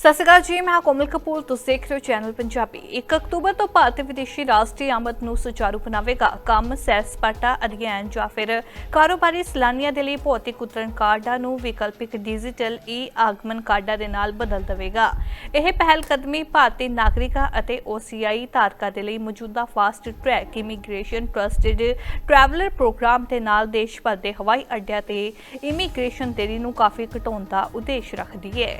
ਸਤਿ ਸ਼੍ਰੀ ਅਕਾਲ ਜੀ, ਮੈਂ ਕੋਮਲ ਕਪੂਰ, ਤੁਸੀਂ ਦੇਖ ਰਹੇ ਹੋ ਚੈਨਲ ਪੰਜਾਬੀ। 1 ਅਕਤੂਬਰ ਤੋਂ ਭਾਰਤ ਵਿਦੇਸ਼ੀ ਰਾਸ਼ਟਰੀ ਆਮਦ ਨੂੰ ਸੁਚਾਰੂ ਬਣਾਵੇਗਾ। ਕੰਮ, ਸੈਰ ਸਪਾਟਾ, ਅਧਿਐਨ ਜਾਂ ਫਿਰ ਕਾਰੋਬਾਰੀ ਸੈਲਾਨੀਆਂ ਦੇ ਲਈ ਭੌਤਿਕ ਉਤਰਨ ਕਾਰਡਾਂ ਨੂੰ ਵਿਕਲਪਿਕ ਡਿਜੀਟਲ ਈ ਆਗਮਨ ਕਾਰਡਾਂ ਦੇ ਨਾਲ ਬਦਲ ਦੇਵੇਗਾ। ਇਹ ਪਹਿਲ ਕਦਮੀ ਭਾਰਤੀ ਨਾਗਰਿਕਾਂ ਅਤੇ OCI ਧਾਰਕਾਂ ਦੇ ਲਈ ਮੌਜੂਦਾ fast track immigration trusted traveller programme ਦੇ ਨਾਲ ਦੇਸ਼ ਭਰ ਦੇ ਹਵਾਈ ਅੱਡਿਆਂ ਤੇ ਇਮੀਗ੍ਰੇਸ਼ਨ ਦੇਰੀ ਨੂੰ ਕਾਫੀ ਘਟਾਉਣ ਦਾ ਉਦੇਸ਼ ਰੱਖਦੀ ਹੈ।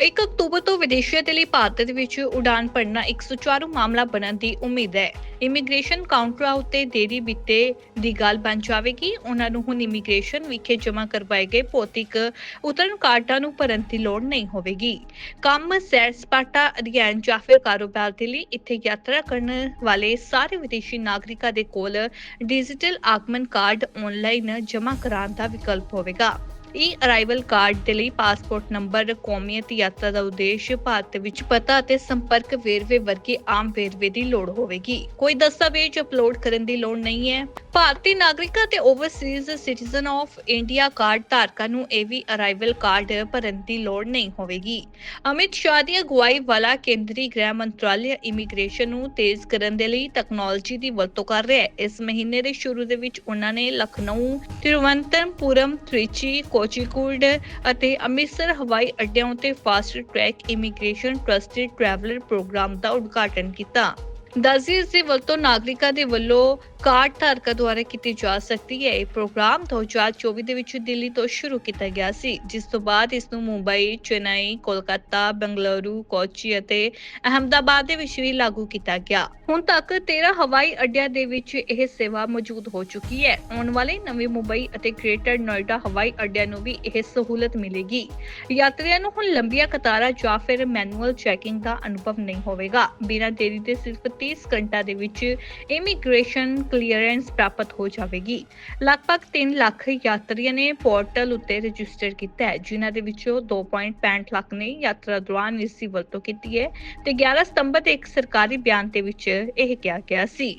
1 ਅਕਤੂਬਰ ਤੋਂ ਵਿਦੇਸ਼ੀਆਂ ਦੇ ਲਈ ਭਾਰਤ ਦੇ ਵਿੱਚ ਉਡਾਨ ਭਰਨਾ ਇੱਕ ਸੁਚਾਰੂ ਮਾਮਲਾ ਬਣਨ ਦੀ ਉਮੀਦ ਹੈ। ਇਮੀਗ੍ਰੇਸ਼ਨ ਕਾਊਂਟਰਾਂ ਉੱਤੇ ਦੇਰੀ ਬਿੱਤੇ ਦੀ ਗੱਲ ਬਣ ਜਾਵੇਗੀ। ਉਹਨਾਂ ਨੂੰ ਹੁਣ ਇਮੀਗ੍ਰੇਸ਼ਨ ਵਿਖੇ ਜਮ੍ਹਾਂ ਕਰਵਾਏ ਗਏ ਭੌਤਿਕ ਉਤਰਨ ਕਾਰਡਾਂ ਨੂੰ ਭਰਨ ਦੀ ਲੋੜ ਨਹੀਂ ਹੋਵੇਗੀ। ਕੰਮ ਸੈਰ ਸਪਾਟਾ ਅਧਿਐਨ ਜਾਂ ਫਿਰ ਕਾਰੋਬਾਰ ਦੇ ਲਈ ਇੱਥੇ ਯਾਤਰਾ ਕਰਨ ਵਾਲੇ ਸਾਰੇ ਵਿਦੇਸ਼ੀ ਨਾਗਰਿਕਾਂ ਦੇ ਕੋਲ ਡਿਜੀਟਲ ਆਗਮਨ ਕਾਰਡ ਆਨਲਾਈਨ ਜਮ੍ਹਾਂ ਕਰਾਉਣ ਦਾ ਵਿਕਲਪ ਹੋਵੇਗਾ। ਈ ਅਰਾਈਵਲ ਕਾਰਡ ਦੇ ਲਈ ਪਾਸਪੋਰਟ ਨੰਬਰ ਕੌਮੀਅਤ ਯਾਤਰਾ ਦਾ ਉਦੇਸ਼, ਭਾਰਤ ਵਿੱਚ ਪਤਾ ਅਤੇ ਸੰਪਰਕ ਵੇਰਵੇ ਵਰਗੇ ਆਮ ਵੇਰਵੇ ਦੀ ਲੋੜ ਹੋਵੇਗੀ। ਕੋਈ ਦਸਤਾਵੇਜ਼ ਅਪਲੋਡ ਕਰਨ ਦੀ ਲੋੜ ਨਹੀਂ ਹੈ। ਭਾਰਤੀ ਨਾਗਰਿਕਾਂ ਤੇ overseas citizen of India card ਧਾਰਕਾਂ ਨੂੰ ਇਹ ਵੀ ਅਰਾਈਵਲ ਕਾਰਡ ਭਰਨ ਦੀ ਲੋੜ ਨਹੀਂ ਹੋਵੇਗੀ। ਅਮਿਤ ਸ਼ਾਹ ਦੀ ਅਗਵਾਈ ਵਾਲਾ ਕੇਂਦਰੀ ਗ੍ਰਹਿ ਮੰਤਰਾਲੇ ਇਮੀਗ੍ਰੇਸ਼ਨ ਨੂੰ ਤੇਜ਼ ਕਰਨ ਦੇ ਲਈ ਟੈਕਨੋਲੋਜੀ ਦੀ ਵਰਤੋਂ ਕਰ ਰਿਹਾ ਹੈ। ਇਸ ਮਹੀਨੇ ਦੇ ਸ਼ੁਰੂ ਦੇ ਵਿੱਚ ਉਹਨਾਂ ਨੇ ਲਖਨਊ, ਤਿਰੂਵਨੰਤਪੁਰਮ, ਤ੍ਰਿਚੀ ਕੋਚੀਕੋਡ ਅਤੇ ਅੰਮ੍ਰਿਤਸਰ ਹਵਾਈ ਅੱਡਿਆਂ ਉਤੇ fast track immigration trusted traveller programme ਦਾ ਉਦਘਾਟਨ ਕੀਤਾ। ਦੱਸਦੀ ਇਸ ਦੀ ਵਰਤੋਂ ਨਾਗਰਿਕਾਂ ਦੇ ਵੱਲੋਂ ਕਾਰਡ ਧਾਰਕਾਂ ਦੁਆਰਾ ਕੀਤੀ ਜਾ ਸਕਦੀ ਹੈ। ਇਹ ਪ੍ਰੋਗਰਾਮ 2024 ਦੇ ਵਿੱਚ ਦਿੱਲੀ ਤੋਂ ਸ਼ੁਰੂ ਕੀਤਾ ਗਿਆ ਸੀ, ਜਿਸ ਤੋਂ ਬਾਅਦ ਇਸ ਨੂੰ ਮੁੰਬਈ, ਚੇਨਈ, ਕੋਲਕਾਤਾ, ਬੰਗਲੁਰੂ, ਕੋਚੀ ਅਤੇ ਅਹਮਦਾਬਾਦ ਦੇ ਵਿੱਚ ਵੀ ਲਾਗੂ ਕੀਤਾ ਗਿਆ। ਹੁਣ ਤੱਕ 13 ਹਵਾਈ ਅੱਡਿਆਂ ਦੇ ਵਿੱਚ ਇਹ ਸੇਵਾ ਮੌਜੂਦ ਹੋ ਚੁੱਕੀ ਹੈ। ਆਉਣ ਵਾਲੇ ਨਵੇਂ ਮੁੰਬਈ ਅਤੇ ਗ੍ਰੇਟਰ ਨੋਇਡਾ ਹਵਾਈ ਅੱਡਿਆਂ ਨੂੰ ਵੀ ਇਹ ਸਹੂਲਤ ਮਿਲੇਗੀ। ਯਾਤਰੀਆਂ ਨੂੰ ਹੁਣ ਲੰਬੀਆਂ ਕਤਾਰਾਂ ਜਾਂ ਫਿਰ ਮੈਨੂਅਲ ਚੈਕਿੰਗ ਦਾ ਅਨੁਭਵ ਨਹੀਂ ਹੋਵੇਗਾ। ਬਿਨਾਂ ਦੇਰੀ ਦੇ ਸਿਰਫ 30 ਘੰਟਾ ਦੇ ਵਿੱਚ ਇਮੀਗ੍ਰੇਸ਼ਨ ਕਲੀਅਰੈਂਸ ਪ੍ਰਾਪਤ ਹੋ ਜਾਵੇਗੀ। ਲਗਭਗ 3 ਲੱਖ ਯਾਤਰੀਆਂ ਨੇ ਪੋਰਟਲ ਉੱਤੇ ਰਜਿਸਟਰ ਕੀਤਾ ਹੈ, ਜਿਨ੍ਹਾਂ ਦੇ ਵਿੱਚੋਂ 2.65 ਲੱਖ ਨੇ ਯਾਤਰਾ ਦੌਰਾਨ ਇਸ ਦੀ ਵਰਤੋਂ ਕੀਤੀ ਹੈ ਤੇ 11 ਸਤੰਬਰ ਦੇ ਇੱਕ ਸਰਕਾਰੀ ਬਿਆਨ ਦੇ ਵਿੱਚ ਇਹ ਕਿਹਾ ਗਿਆ ਸੀ।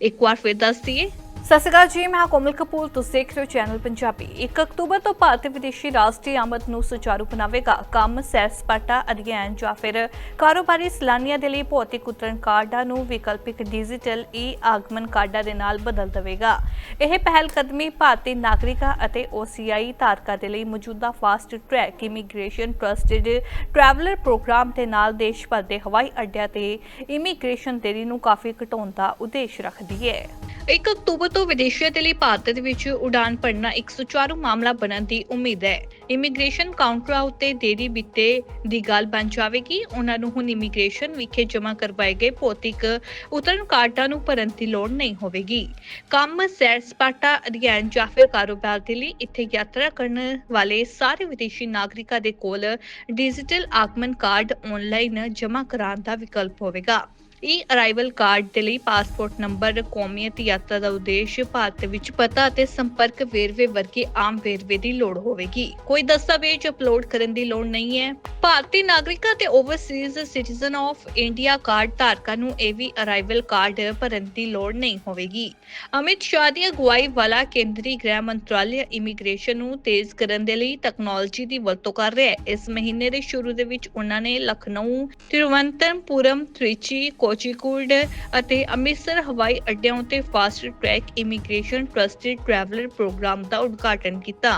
ਇੱਕ ਵਾਰ ਫਿਰ ਦੱਸ ਦਈਏ ਸਤਿ ਸ਼੍ਰੀ ਅਕਾਲ ਜੀ, ਮੈਂ ਕੋਮਲ ਕਪੂਰ, ਤੁਸੀਂ ਦੇਖ ਰਹੇ ਹੋ ਚੈਨਲ ਪੰਜਾਬੀ। 1 ਅਕਤੂਬਰ ਤੋਂ ਭਾਰਤੀ ਵਿਦੇਸ਼ੀ ਰਾਸ਼ਟਰੀ ਆਮਦ ਨੂੰ ਸੁਚਾਰੂ ਬਣਾਵੇਗਾ ਕੰਮ, ਸੈਰ ਸਪਾਟਾ, ਅਧਿਐਨ ਜਾਂ ਫਿਰ ਕਾਰੋਬਾਰੀ ਸੈਲਾਨੀਆਂ ਦੇ ਲਈ ਭੌਤਿਕ ਉਤਰਨ ਕਾਰਡਾਂ ਨੂੰ ਵਿਕਲਪਿਕ ਡਿਜੀਟਲ ਈ ਆਗਮਨ ਕਾਰਡਾਂ ਦੇ ਨਾਲ ਬਦਲ ਦੇਵੇਗਾ। ਇਹ ਪਹਿਲ ਕਦਮੀ ਭਾਰਤੀ ਨਾਗਰਿਕਾਂ ਅਤੇ OCI ਧਾਰਕਾਂ ਦੇ ਲਈ ਮੌਜੂਦਾ fast track immigration trusted traveller programme ਦੇ ਨਾਲ ਦੇਸ਼ ਭਰ ਦੇ ਹਵਾਈ ਅੱਡਿਆਂ ਤੇ ਇਮੀਗ੍ਰੇਸ਼ਨ ਦੇਰੀ ਨੂੰ ਕਾਫੀ ਘਟਾਉਣ ਦਾ ਉਦੇਸ਼ ਰੱਖਦੀ ਹੈ। 1 ਅਕਤੂਬਰ ਤੋਂ ਵਿਦੇਸ਼ੀਆਂ ਦੇ ਲਈ ਭਾਰਤ ਦੇ ਵਿੱਚ ਉਡਾਨ ਭਰਨਾ ਇੱਕ ਸੁਚਾਰੂ ਮਾਮਲਾ ਬਣਨ ਦੀ ਉਮੀਦ ਹੈ। ਇਮੀਗ੍ਰੇਸ਼ਨ ਕਾਊਂਟਰਾਂ ਉੱਤੇ ਦੇਰੀ ਬਿੱਤੇ ਦੀ ਗੱਲ ਬਣ ਜਾਵੇਗੀ। ਉਹਨਾਂ ਨੂੰ ਹੁਣ ਇਮੀਗ੍ਰੇਸ਼ਨ ਵਿਖੇ ਜਮ੍ਹਾਂ ਕਰਵਾਏ ਗਏ ਭੌਤਿਕ ਉਤਰਨ ਕਾਰਡਾਂ ਨੂੰ ਭਰਨ ਦੀ ਲੋੜ ਨਹੀਂ ਹੋਵੇਗੀ। ਕੰਮ ਸੈਰ ਸਪਾਟਾ ਅਧਿਐਨ ਜਾਂ ਫਿਰ ਕਾਰੋਬਾਰ ਦੇ ਲਈ ਇੱਥੇ ਯਾਤਰਾ ਕਰਨ ਵਾਲੇ ਸਾਰੇ ਵਿਦੇਸ਼ੀ ਨਾਗਰਿਕਾਂ ਦੇ ਕੋਲ ਡਿਜੀਟਲ ਆਗਮਨ ਕਾਰਡ ਆਨਲਾਈਨ ਜਮ੍ਹਾਂ ਕਰਾਉਣ ਦਾ ਵਿਕਲਪ ਹੋਵੇਗਾ। ਈ ਅਰਾਈਵਲ ਕਾਰਡ ਦੇ ਲਈ ਪਾਸਪੋਰਟ ਨੰਬਰ ਕੌਮੀਅਤ ਯਾਤਰਾ ਦਾ ਉਦੇਸ਼, ਭਾਰਤ ਵਿੱਚ ਪਤਾ ਅਤੇ ਸੰਪਰਕ ਵੇਰਵੇ ਵਰਗੇ ਆਮ ਵੇਰਵੇ ਦੀ ਲੋੜ ਹੋਵੇਗੀ। ਕੋਈ ਦਸਤਾਵੇਜ਼ ਅਪਲੋਡ ਕਰਨ ਦੀ ਲੋੜ ਨਹੀਂ ਹੈ। ਭਾਰਤੀ ਨਾਗਰਿਕਾਂ ਤੇ overseas citizen of India card ਧਾਰਕਾਂ ਨੂੰ ਇਹ ਵੀ ਅਰਾਈਵਲ ਕਾਰਡ ਭਰਨ ਦੀ ਲੋੜ ਨਹੀਂ ਹੋਵੇਗੀ। ਅਮਿਤ ਸ਼ਾਹ ਦੀ ਅਗਵਾਈ ਵਾਲਾ ਕੇਂਦਰੀ ਗ੍ਰਹਿ ਮੰਤਰਾਲੇ ਇਮੀਗ੍ਰੇਸ਼ਨ ਨੂੰ ਤੇਜ਼ ਕਰਨ ਦੇ ਲਈ ਟੈਕਨੋਲੋਜੀ ਦੀ ਵਰਤੋਂ ਕਰ ਰਿਹਾ ਹੈ। ਇਸ ਮਹੀਨੇ ਦੇ ਸ਼ੁਰੂ ਦੇ ਵਿੱਚ ਉਹਨਾਂ ਨੇ ਲਖਨਊ, ਤਿਰੂਵਨੰਤਪੁਰਮ, ਤ੍ਰਿਚੀ ਕੋਚੀਕੋਡ ਅਤੇ ਅੰਮ੍ਰਿਤਸਰ ਹਵਾਈ ਅੱਡਿਆਂ ਉੱਤੇ fast track immigration trusted traveller programme ਦਾ ਉਦਘਾਟਨ ਕੀਤਾ।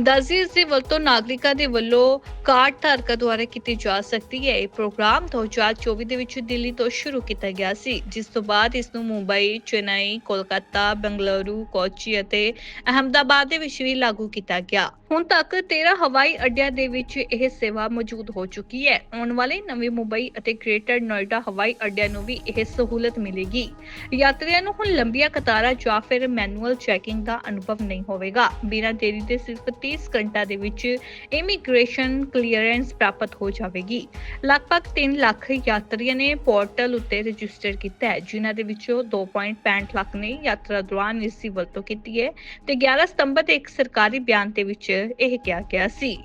ਦੱਸਦੀ ਇਸ ਦੀ ਵਰਤੋਂ ਨਾਗਰਿਕਾਂ ਦੇ ਵੱਲੋਂ ਕਾਰਡ ਧਾਰਕਾਂ ਦੁਆਰਾ ਕੀਤੀ ਜਾ ਸਕਦੀ ਹੈ। ਇਹ ਪ੍ਰੋਗਰਾਮ 2024 ਦੇ ਵਿੱਚ ਦਿੱਲੀ ਤੋਂ ਸ਼ੁਰੂ ਕੀਤਾ ਗਿਆ ਸੀ, ਜਿਸ ਤੋਂ ਬਾਅਦ ਇਸ ਨੂੰ ਮੁੰਬਈ, ਚੇਨਈ, ਕੋਲਕਾਤਾ, ਬੰਗਲੁਰੂ, ਕੋਚੀ ਅਤੇ ਅਹਮਦਾਬਾਦ ਦੇ ਵਿੱਚ ਵੀ ਲਾਗੂ ਕੀਤਾ ਗਿਆ। ਹੁਣ ਤੱਕ 13 ਹਵਾਈ ਅੱਡਿਆਂ ਦੇ ਵਿੱਚ ਇਹ ਸੇਵਾ ਮੌਜੂਦ ਹੋ ਚੁੱਕੀ ਹੈ। ਆਉਣ ਵਾਲੇ ਨਵੇਂ ਮੁੰਬਈ ਅਤੇ ਗ੍ਰੇਟਰ ਨੋਇਡਾ ਹਵਾਈ ਅੱਡਿਆਂ ਨੂੰ ਵੀ ਇਹ ਸਹੂਲਤ ਮਿਲੇਗੀ। ਯਾਤਰੀਆਂ ਨੂੰ ਹੁਣ ਲੰਬੀਆਂ ਕਤਾਰਾਂ ਜਾਂ ਫਿਰ ਮੈਨੂਅਲ ਚੈਕਿੰਗ ਦਾ ਅਨੁਭਵ ਨਹੀਂ ਹੋਵੇਗਾ। ਬਿਨਾਂ ਦੇਰੀ ਦੇ ਸਿਰਫ 30 ਘੰਟਾ ਦੇ ਵਿੱਚ ਇਮੀਗ੍ਰੇਸ਼ਨ ਕਲੀਅਰੈਂਸ ਪ੍ਰਾਪਤ ਹੋ ਜਾਵੇਗੀ। ਲਗਭਗ 3 ਲੱਖ ਯਾਤਰੀਆਂ ਨੇ ਪੋਰਟਲ ਉੱਤੇ ਰਜਿਸਟਰ ਕੀਤਾ ਹੈ, ਜਿਨ੍ਹਾਂ ਦੇ ਵਿੱਚੋਂ 2.65 ਲੱਖ ਨੇ ਯਾਤਰਾ ਦੌਰਾਨ ਇਸ ਦੀ ਵਰਤੋਂ ਕੀਤੀ ਹੈ ਤੇ 11 ਸਤੰਬਰ ਦੇ ਇੱਕ ਸਰਕਾਰੀ ਬਿਆਨ ਦੇ ਵਿੱਚ ਇਹ ਕਿਹਾ ਗਿਆ ਸੀ।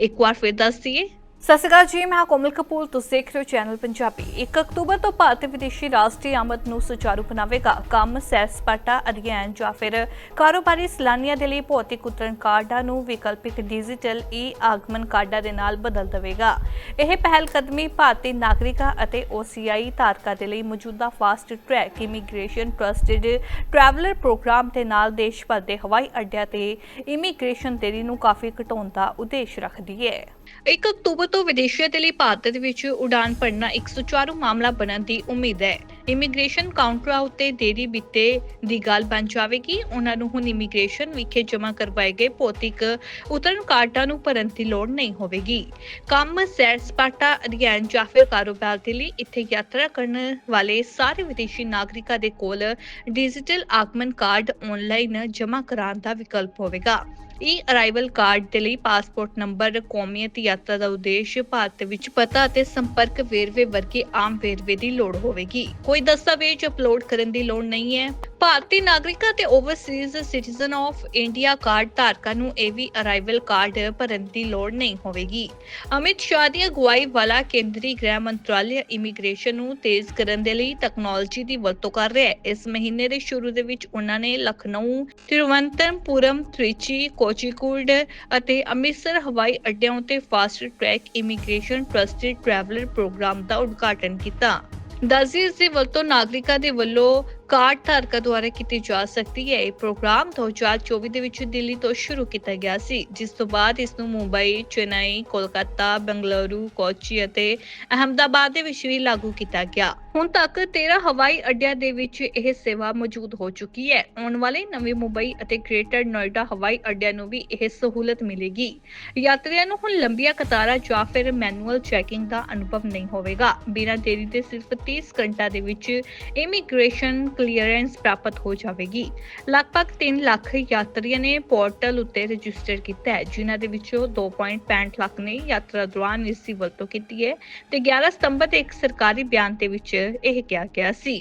ਇੱਕ ਵਾਰ ਫਿਰ ਦੱਸ ਦਈਏ ਸਤਿ ਸ਼੍ਰੀ ਅਕਾਲ ਜੀ, ਮੈਂ ਕੋਮਲ ਕਪੂਰ। ਤੁਸੀਂ ਦੇਖ ਰਹੇ ਹੋ ਚੈਨਲ ਪੰਜਾਬੀ। 1 ਅਕਤੂਬਰ ਤੋਂ ਭਾਰਤ ਵਿਦੇਸ਼ੀ ਰਾਸ਼ਟਰੀ ਆਮਦ ਨੂੰ ਸੁਚਾਰੂ ਬਣਾਵੇਗਾ। ਕੰਮ, ਸੈਰ ਸਪਾਟਾ, ਅਧਿਐਨ ਜਾਂ ਫਿਰ ਕਾਰੋਬਾਰੀ ਸੈਲਾਨੀਆਂ ਦੇ ਲਈ ਭੌਤਿਕ ਉਤਰਨ ਕਾਰਡਾਂ ਨੂੰ ਵਿਕਲਪਿਕ ਡਿਜੀਟਲ ਈ ਆਗਮਨ ਕਾਰਡਾਂ ਦੇ ਨਾਲ ਬਦਲ ਦੇਵੇਗਾ। ਇਹ ਪਹਿਲ ਕਦਮੀ ਭਾਰਤੀ ਨਾਗਰਿਕਾਂ ਅਤੇ OCI ਧਾਰਕਾਂ ਦੇ ਲਈ ਮੌਜੂਦਾ fast track immigration trusted traveller programme ਦੇ ਨਾਲ ਦੇਸ਼ ਭਰ ਦੇ ਹਵਾਈ ਅੱਡਿਆਂ ਤੇ ਇਮੀਗ੍ਰੇਸ਼ਨ ਦੇਰੀ ਨੂੰ ਕਾਫੀ ਘਟਾਉਣ ਦਾ ਉਦੇਸ਼ ਰੱਖਦੀ ਹੈ। 1 ਅਕਤੂਬਰ ਤੋਂ ਵਿਦੇਸ਼ੀਆਂ ਦੇ ਲਈ ਭਾਰਤ ਵਿੱਚ ਉਡਾਨ ਭਰਨਾ ਇੱਕ ਸੁਚਾਰੂ ਮਾਮਲਾ ਬਣਨ ਦੀ ਉਮੀਦ ਹੈ। ਇਮੀਗ੍ਰੇਸ਼ਨ ਕਾਊਂਟਰਾਂ ਉੱਤੇ ਦੇਰੀ ਬਿੱਤੇ ਦੀ ਗੱਲ ਬਣ ਜਾਵੇਗੀ। ਉਹਨਾਂ ਨੂੰ ਹੁਣ ਇਮੀਗ੍ਰੇਸ਼ਨ ਵਿਖੇ ਜਮ੍ਹਾਂ ਕਰਵਾਏ ਗਏ ਭੌਤਿਕ ਉਤਰਨ ਕਾਰਡਾਂ ਨੂੰ ਭਰਨ ਦੀ ਲੋੜ ਨਹੀਂ ਹੋਵੇਗੀ। ਕੰਮ, ਸੈਰ ਸਪਾਟਾ, ਅਧਿਐਨ ਜਾਂ ਫਿਰ ਕਾਰੋਬਾਰ ਦੇ ਲਈ ਇੱਥੇ ਯਾਤਰਾ ਕਰਨ ਵਾਲੇ ਸਾਰੇ ਵਿਦੇਸ਼ੀ ਨਾਗਰਿਕਾਂ ਦੇ ਕੋਲ ਡਿਜੀਟਲ ਆਗਮਨ ਕਾਰਡ ਆਨਲਾਈਨ ਜਮ੍ਹਾਂ ਕਰਾਉਣ ਦਾ ਵਿਕਲਪ ਹੋਵੇਗਾ। ਈ ਅਰਾਈਵਲ ਕਾਰਡ ਦੇ ਲਈ ਪਾਸਪੋਰਟ ਨੰਬਰ ਕੌਮੀਅਤ ਯਾਤਰਾ ਦਾ ਉਦੇਸ਼, ਭਾਰਤ ਵਿੱਚ ਪਤਾ ਅਤੇ ਸੰਪਰਕ ਵੇਰਵੇ ਵਰਗੇ ਆਮ ਵੇਰਵੇ ਦੀ ਲੋੜ ਹੋਵੇਗੀ। ਕੋਈ ਦਸਤਾਵੇਜ਼ ਅਪਲੋਡ ਕਰਨ ਦੀ ਲੋੜ ਨਹੀਂ ਹੈ। ਭਾਰਤੀ ਨਾਗਰਿਕਾਂ ਤੇ overseas citizen of India card ਧਾਰਕਾਂ ਨੂੰ ਇਹ ਵੀ ਅਰਾਈਵਲ ਕਾਰਡ ਭਰਨ ਦੀ ਲੋੜ ਨਹੀਂ ਹੋਵੇਗੀ। ਅਮਿਤ ਸ਼ਾਹ ਦੀ ਅਗਵਾਈ ਵਾਲਾ ਕੇਂਦਰੀ ਗ੍ਰਹਿ ਮੰਤਰਾਲੇ ਇਮੀਗ੍ਰੇਸ਼ਨ ਨੂੰ ਤੇਜ਼ ਕਰਨ ਦੇ ਲਈ ਟੈਕਨੋਲੋਜੀ ਦੀ ਵਰਤੋਂ ਕਰ ਰਿਹਾ ਹੈ। ਇਸ ਮਹੀਨੇ ਦੇ ਸ਼ੁਰੂ ਦੇ ਵਿੱਚ ਉਹਨਾਂ ਨੇ ਲਖਨਊ, ਤਿਰੂਵਨੰਤਪੁਰਮ, ਤ੍ਰਿਚੀ, ਕੋਚੀਕੋਡ ਅਤੇ ਅੰਮ੍ਰਿਤਸਰ, ਹਵਾਈ ਅੱਡਿਆਂ ਉੱਤੇ fast track immigration trusted traveller programme ਦਾ ਉਦਘਾਟਨ ਕੀਤਾ। ਦੱਸਦੀ ਇਸ ਦੀ ਵਰਤੋਂ ਨਾਗਰਿਕਾਂ ਦੇ ਵੱਲੋਂ ਕਾਰਡ ਧਾਰਕਾਂ ਦੁਆਰਾ ਕੀਤੀ ਜਾ ਸਕਦੀ ਹੈ। ਇਹ ਪ੍ਰੋਗਰਾਮ 2024 ਦੇ ਵਿੱਚ ਦਿੱਲੀ ਤੋਂ ਸ਼ੁਰੂ ਕੀਤਾ ਗਿਆ ਸੀ, ਜਿਸ ਤੋਂ ਬਾਅਦ ਇਸ ਨੂੰ ਮੁੰਬਈ, ਚੇਨਈ, ਕੋਲਕਾਤਾ, ਬੰਗਲੁਰੂ, ਕੋਚੀ ਅਤੇ ਅਹਮਦਾਬਾਦ ਦੇ ਵਿੱਚ ਵੀ ਲਾਗੂ ਕੀਤਾ ਗਿਆ। ਹੁਣ ਤੱਕ 13 ਹਵਾਈ ਅੱਡਿਆਂ ਦੇ ਵਿੱਚ ਇਹ ਸੇਵਾ ਮੌਜੂਦ ਹੋ ਚੁੱਕੀ ਹੈ। ਆਉਣ ਵਾਲੇ ਨਵੇਂ ਮੁੰਬਈ ਅਤੇ ਗ੍ਰੇਟਰ ਨੋਇਡਾ ਹਵਾਈ ਅੱਡਿਆਂ ਨੂੰ ਵੀ ਇਹ ਸਹੂਲਤ ਮਿਲੇਗੀ। ਯਾਤਰੀਆਂ ਨੂੰ ਹੁਣ ਲੰਬੀਆਂ ਕਤਾਰਾਂ ਜਾਂ ਫਿਰ ਮੈਨੂਅਲ ਚੈਕਿੰਗ ਦਾ ਅਨੁਭਵ ਨਹੀਂ ਹੋਵੇਗਾ। ਬਿਨਾਂ ਦੇਰੀ ਦੇ ਸਿਰਫ 30 ਘੰਟਾ ਦੇ ਵਿੱਚ ਇਮੀਗ੍ਰੇਸ਼ਨ ਕਲੀਅਰੈਂਸ ਪ੍ਰਾਪਤ ਹੋ ਜਾਵੇਗੀ। ਲਗਭਗ 3 ਲੱਖ ਯਾਤਰੀਆਂ ਨੇ ਪੋਰਟਲ ਉੱਤੇ ਰਜਿਸਟਰ ਕੀਤਾ ਹੈ, ਜਿਨ੍ਹਾਂ ਦੇ ਵਿੱਚੋਂ 2.65 ਲੱਖ ਨੇ ਯਾਤਰਾ ਦੌਰਾਨ ਇਸ ਦੀ ਵਰਤੋਂ ਕੀਤੀ ਹੈ ਤੇ 11 ਸਤੰਬਰ ਦੇ ਇੱਕ ਸਰਕਾਰੀ ਬਿਆਨ ਦੇ ਵਿੱਚ ਇਹ ਕਿਹਾ ਗਿਆ ਸੀ।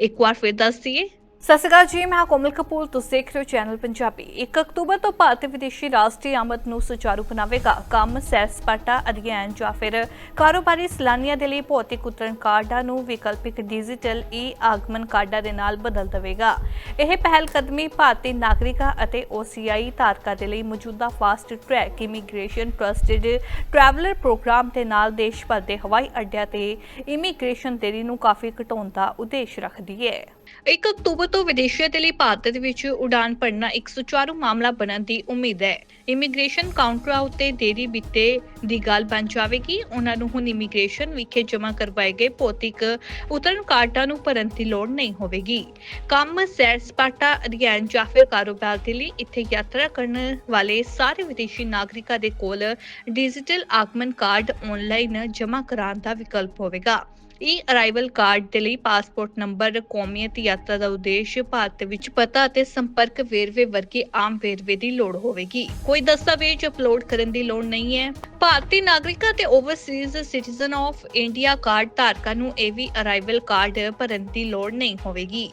ਇੱਕ ਵਾਰ ਫਿਰ ਦੱਸ ਦਈਏ ਸਤਿ ਸ਼੍ਰੀ ਅਕਾਲ ਜੀ, ਮੈਂ ਕੋਮਲ ਕਪੂਰ। ਤੁਸੀਂ ਦੇਖ ਰਹੇ ਹੋ ਚੈਨਲ ਪੰਜਾਬੀ। 1 ਅਕਤੂਬਰ ਤੋਂ ਭਾਰਤ ਵਿਦੇਸ਼ੀ ਰਾਸ਼ਟਰੀ ਆਮਦ ਨੂੰ ਸੁਚਾਰੂ ਬਣਾਵੇਗਾ। ਕੰਮ, ਸੈਰ ਸਪਾਟਾ, ਅਧਿਐਨ ਜਾਂ ਫਿਰ ਕਾਰੋਬਾਰੀ ਸੈਲਾਨੀਆਂ ਦੇ ਲਈ ਭੌਤਿਕ ਉਤਰਨ ਕਾਰਡਾਂ ਨੂੰ ਵਿਕਲਪਿਕ ਡਿਜੀਟਲ ਈ ਆਗਮਨ ਕਾਰਡਾਂ ਦੇ ਨਾਲ ਬਦਲ ਦੇਵੇਗਾ। ਇਹ ਪਹਿਲ ਕਦਮੀ ਭਾਰਤੀ ਨਾਗਰਿਕਾਂ ਅਤੇ OCI ਧਾਰਕਾਂ ਦੇ ਲਈ ਮੌਜੂਦਾ fast track immigration trusted traveller programme ਦੇ ਨਾਲ ਦੇਸ਼ ਭਰ ਦੇ ਹਵਾਈ ਅੱਡਿਆਂ ਤੇ ਇਮੀਗ੍ਰੇਸ਼ਨ ਦੇਰੀ ਨੂੰ ਕਾਫੀ ਘਟਾਉਣ ਦਾ ਉਦੇਸ਼ ਰੱਖਦੀ ਹੈ। 1 ਅਕਤੂਬਰ ਤੋਂ ਵਿਦੇਸ਼ੀਆਂ ਦੇ ਲਈ ਭਾਰਤ ਵਿੱਚ ਉਡਾਨ ਭਰਨਾ ਇੱਕ ਸੁਚਾਰੂ ਮਾਮਲਾ ਬਣਨ ਦੀ ਉਮੀਦ ਹੈ। ਇਮੀਗ੍ਰੇਸ਼ਨ ਕਾਊਂਟਰਾਂ ਉੱਤੇ ਦੇਰੀ ਬਿੱਤੇ ਦੀ ਗੱਲ ਬਣ ਜਾਵੇਗੀ। ਉਹਨਾਂ ਨੂੰ ਹੁਣ ਇਮੀਗ੍ਰੇਸ਼ਨ ਵਿਖੇ ਜਮ੍ਹਾਂ ਕਰਵਾਏ ਗਏ ਭੌਤਿਕ ਉਤਰਨ ਕਾਰਡਾਂ ਨੂੰ ਭਰਨ ਦੀ ਲੋੜ ਨਹੀਂ ਹੋਵੇਗੀ। ਕੰਮ ਸੈਰ ਸਪਾਟਾ ਅਧਿਐਨ ਜਾਂ ਫਿਰ ਕਾਰੋਬਾਰ ਦੇ ਲਈ ਇੱਥੇ ਯਾਤਰਾ ਕਰਨ ਵਾਲੇ ਸਾਰੇ ਵਿਦੇਸ਼ੀ ਨਾਗਰਿਕਾਂ ਦੇ ਕੋਲ ਡਿਜੀਟਲ ਆਗਮਨ ਕਾਰਡ ਆਨਲਾਈਨ ਜਮ੍ਹਾਂ ਕਰਾਉਣ ਦਾ ਵਿਕਲਪ ਹੋਵੇਗਾ। ਈ ਅਰਾਈਵਲ ਕਾਰਡ ਦੇ ਲਈ ਪਾਸਪੋਰਟ ਨੰਬਰ ਕੌਮੀਅਤ ਯਾਤਰਾ ਦਾ ਉਦੇਸ਼, ਭਾਰਤ ਵਿੱਚ ਪਤਾ ਅਤੇ ਸੰਪਰਕ ਵੇਰਵੇ ਵਰਗੇ ਆਮ ਵੇਰਵੇ ਦੀ ਲੋੜ ਹੋਵੇਗੀ। ਕੋਈ ਦਸਤਾਵੇਜ਼ ਅਪਲੋਡ ਕਰਨ ਦੀ ਲੋੜ ਨਹੀਂ ਹੈ। ਭਾਰਤੀ ਨਾਗਰਿਕਾਂ ਤੇ overseas citizen of India card ਧਾਰਕਾਂ ਨੂੰ ਇਹ ਵੀ ਅਰਾਈਵਲ ਕਾਰਡ ਭਰਨ ਦੀ ਲੋੜ ਨਹੀਂ ਹੋਵੇਗੀ।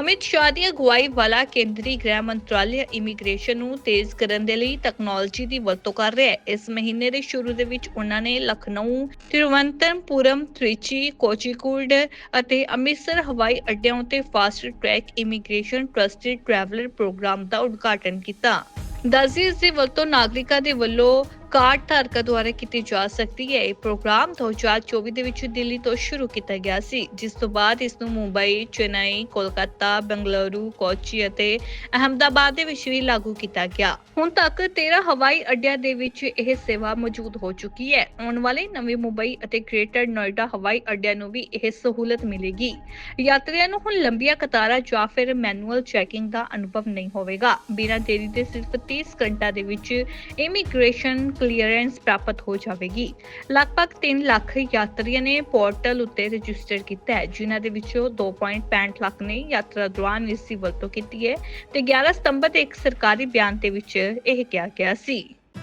ਅਮਿਤ ਸ਼ਾਹ ਦੀ ਅਗਵਾਈ ਵਾਲਾ ਕੇਂਦਰੀ ਗ੍ਰਹਿ ਮੰਤਰਾਲੇ ਇਮੀਗ੍ਰੇਸ਼ਨ ਨੂੰ ਤੇਜ਼ ਕਰਨ ਦੇ ਲਈ ਟੈਕਨੋਲੋਜੀ ਦੀ ਵਰਤੋਂ ਕਰ ਰਿਹਾ ਹੈ। ਇਸ ਮਹੀਨੇ ਦੇ ਸ਼ੁਰੂ ਦੇ ਵਿੱਚ ਉਹਨਾਂ ਨੇ ਲਖਨਊ, ਤਿਰੂਵਨੰਤਪੁਰਮ, ਤ੍ਰਿਚੀ ਕੋਚੀਕੋਡ ਅਤੇ ਅੰਮ੍ਰਿਤਸਰ ਹਵਾਈ ਅੱਡਿਆਂ ਉੱਤੇ fast track immigration trusted traveller programme ਦਾ ਉਦਘਾਟਨ ਕੀਤਾ। ਦੱਸਦੀ ਇਸ ਦੀ ਵਰਤੋਂ ਨਾਗਰਿਕਾਂ ਦੇ ਵੱਲੋਂ ਕਾਰਡ ਧਾਰਕਾਂ ਦੁਆਰਾ ਕੀਤੀ ਜਾ ਸਕਦੀ ਹੈ। ਇਹ ਪ੍ਰੋਗਰਾਮ 2024 ਦੇ ਵਿੱਚ ਦਿੱਲੀ ਤੋਂ ਸ਼ੁਰੂ ਕੀਤਾ ਗਿਆ ਸੀ, ਜਿਸ ਤੋਂ ਬਾਅਦ ਇਸ ਨੂੰ ਮੁੰਬਈ, ਚੇਨਈ, ਕੋਲਕਾਤਾ, ਬੰਗਲੁਰੂ, ਕੋਚੀ ਅਤੇ ਅਹਮਦਾਬਾਦ ਦੇ ਵਿੱਚ ਵੀ ਲਾਗੂ ਕੀਤਾ ਗਿਆ। ਹੁਣ ਤੱਕ 13 ਹਵਾਈ ਅੱਡਿਆਂ ਦੇ ਵਿੱਚ ਇਹ ਸੇਵਾ ਮੌਜੂਦ ਹੋ ਚੁੱਕੀ ਹੈ। ਆਉਣ ਵਾਲੇ ਨਵੇਂ ਮੁੰਬਈ ਅਤੇ ਗ੍ਰੇਟਰ ਨੋਇਡਾ ਹਵਾਈ ਅੱਡਿਆਂ ਨੂੰ ਵੀ ਇਹ ਸਹੂਲਤ ਮਿਲੇਗੀ। ਯਾਤਰੀਆਂ ਨੂੰ ਹੁਣ ਲੰਬੀਆਂ ਕਤਾਰਾਂ ਜਾਂ ਫਿਰ ਮੈਨੂਅਲ ਚੈਕਿੰਗ ਦਾ ਅਨੁਭਵ ਨਹੀਂ ਹੋਵੇਗਾ। ਬਿਨਾਂ ਦੇਰੀ ਦੇ ਸਿਰਫ 30 ਘੰਟਾ ਦੇ ਵਿੱਚ ਇਮੀਗ੍ਰੇਸ਼ਨ ਕਲੀਅਰੈਂਸ ਪ੍ਰਾਪਤ ਹੋ ਜਾਵੇਗੀ। ਲਗਭਗ 3 ਲੱਖ ਯਾਤਰੀਆਂ ਨੇ ਪੋਰਟਲ ਉੱਤੇ ਰਜਿਸਟਰ ਕੀਤਾ ਹੈ, ਜਿਨ੍ਹਾਂ ਦੇ ਵਿੱਚੋਂ 2.65 ਲੱਖ ਨੇ ਯਾਤਰਾ ਦੌਰਾਨ ਇਸ ਦੀ ਵਰਤੋਂ ਕੀਤੀ ਹੈ ਤੇ 11 ਸਤੰਬਰ ਦੇ ਇੱਕ ਸਰਕਾਰੀ ਬਿਆਨ ਦੇ ਵਿੱਚ ਇਹ ਕਿਹਾ ਗਿਆ ਸੀ।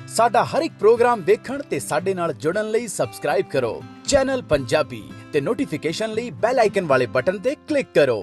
ਸਾਡਾ ਹਰ ਇੱਕ ਪ੍ਰੋਗਰਾਮ ਦੇਖਣ ਤੇ ਸਾਡੇ ਨਾਲ ਜੁੜਨ ਲਈ ਸਬਸਕ੍ਰਾਈਬ ਕਰੋ, ਚੈਨਲ ਪੰਜਾਬੀ ਤੇ ਨੋਟੀਫਿਕੇਸ਼ਨ ਲਈ ਬੈਲ ਆਈਕਨ ਵਾਲੇ ਬਟਨ ਤੇ ਕਲਿੱਕ ਕਰੋ।